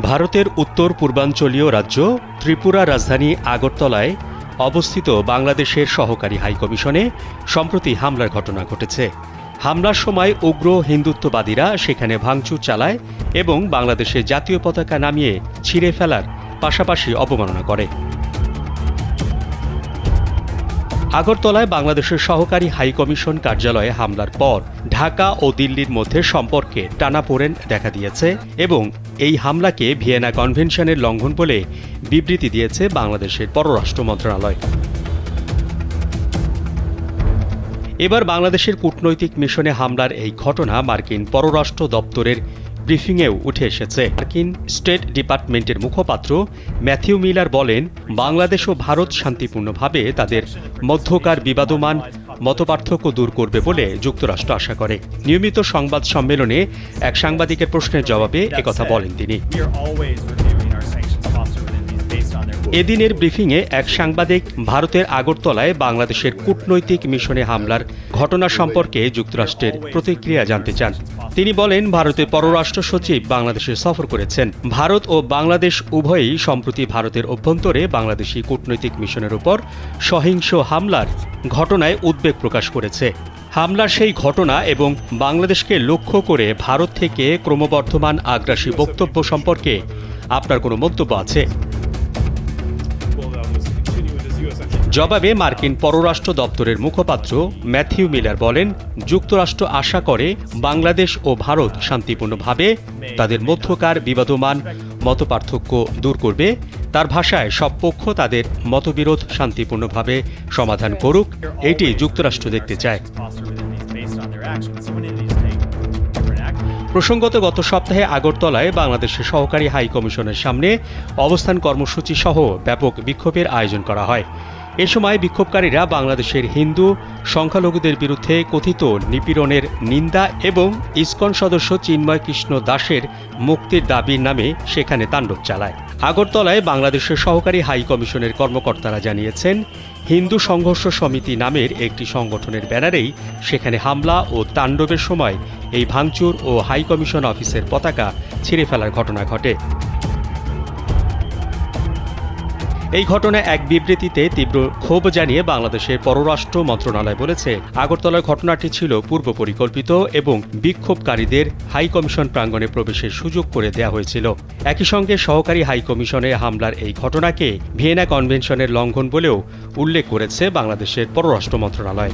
ভারতের উত্তর পূর্বাঞ্চলীয় রাজ্য ত্রিপুরা রাজধানী আগরতলায় অবস্থিত বাংলাদেশের সহকারী হাইকমিশনে সম্প্রতি হামলার ঘটনা ঘটেছে। হামলার সময় উগ্র হিন্দুত্ববাদীরা সেখানে ভাঙচুর চালায় এবং বাংলাদেশের জাতীয় পতাকা নামিয়ে ছিঁড়ে ফেলার পাশাপাশি অবমাননা করে। আগরতলায় বাংলাদেশের সহকারী হাইকমিশন কার্যালয়ে হামলার পর ঢাকা ও দিল্লির মধ্যে সম্পর্কে টানাপোড়েন দেখা দিয়েছে এবং এই হামলাকে ভিয়েনা কনভেনশনের লঙ্ঘন বলে বিবৃতি দিয়েছে বাংলাদেশের পররাষ্ট্র মন্ত্রণালয়। এবার বাংলাদেশের কূটনৈতিক মিশনে হামলার এই ঘটনা মার্কিন পররাষ্ট্র দপ্তরের ব্রিফিংয়েও উঠে এসেছে। মার্কিন স্টেট ডিপার্টমেন্টের মুখপাত্র ম্যাথিউ মিলার বলেন, বাংলাদেশ ও ভারত শান্তিপূর্ণভাবে তাদের মধ্যকার বিবাদমান মতপার্থক্য দূর করবে বলে যুক্তরাষ্ট্র আশা করে। নিয়মিত সংবাদ সম্মেলনে এক সাংবাদিকের প্রশ্নের জবাবে একথা বলেন তিনি। এদিনের ব্রিফিংয়ে এক সাংবাদিক ভারতের আগরতলায় বাংলাদেশের কূটনৈতিক মিশনে হামলার ঘটনা সম্পর্কে যুক্তরাষ্ট্রের প্রতিক্রিয়া জানতে চান। তিনি বলেন, ভারতের পররাষ্ট্র সচিব বাংলাদেশে সফর করেছেন। ভারত ও বাংলাদেশ উভয়ই সম্প্রতি ভারতের অভ্যন্তরে বাংলাদেশি কূটনৈতিক মিশনের উপর সহিংস হামলার ঘটনায় উদ্বেগ প্রকাশ করেছে। হামলার সেই ঘটনা এবং বাংলাদেশকে লক্ষ্য করে ভারত থেকে ক্রমবর্ধমান আগ্রাসী বক্তব্য সম্পর্কে আপনার কোনো মন্তব্য আছে? জবাবে মার্কিন পররাষ্ট্র দপ্তরের মুখপাত্র ম্যাথিউ মিলার বলেন, যুক্তরাষ্ট্র আশা করে বাংলাদেশ ও ভারত শান্তিপূর্ণভাবে তাদের মধ্যকার বিবাদমান মতপার্থক্য দূর করবে। তার ভাষায়, সব পক্ষ তাদের মতবিরোধ শান্তিপূর্ণভাবে সমাধান করুক, এটি যুক্তরাষ্ট্র দেখতে চায়। প্রসঙ্গত, গত সপ্তাহে আগরতলায় বাংলাদেশের সহকারী হাই কমিশনের সামনে অবস্থান কর্মসূচি সহ ব্যাপক বিক্ষোভের আয়োজন করা হয়। এ সময় বিক্ষোভকারীরা বাংলাদেশের হিন্দু, সংখ্যালঘুদের বিরুদ্ধে কথিত নিপীড়নের নিন্দা এবং ইসকন সদস্য চিন্ময় কৃষ্ণ দাসের মুক্তির দাবির নামে সেখানে তাণ্ডব চালায়। আগরতলায় বাংলাদেশের সহকারী হাই কমিশনের কর্মকর্তারা জানিয়েছেন, হিন্দু সংঘর্ষ সমিতি নামের একটি সংগঠনের ব্যানারেই সেখানে হামলা ও তাণ্ডবের সময় এই ভাঙচুর ও হাই কমিশন অফিসের পতাকা ছিঁড়ে ফেলার ঘটনা ঘটে। এই ঘটনায় এক বিবৃতিতে তীব্র ক্ষোভ জানিয়ে বাংলাদেশের পররাষ্ট্র মন্ত্রণালয় বলেছে, আগরতলার ঘটনাটি ছিল পূর্ব পরিকল্পিত এবং বিক্ষোভকারীদের হাইকমিশন প্রাঙ্গণে প্রবেশের সুযোগ করে দেওয়া হয়েছিল। একই সঙ্গে সহকারী হাইকমিশনে হামলার এই ঘটনাকে ভিয়েনা কনভেনশনের লঙ্ঘন বলেও উল্লেখ করেছে বাংলাদেশের পররাষ্ট্র মন্ত্রণালয়।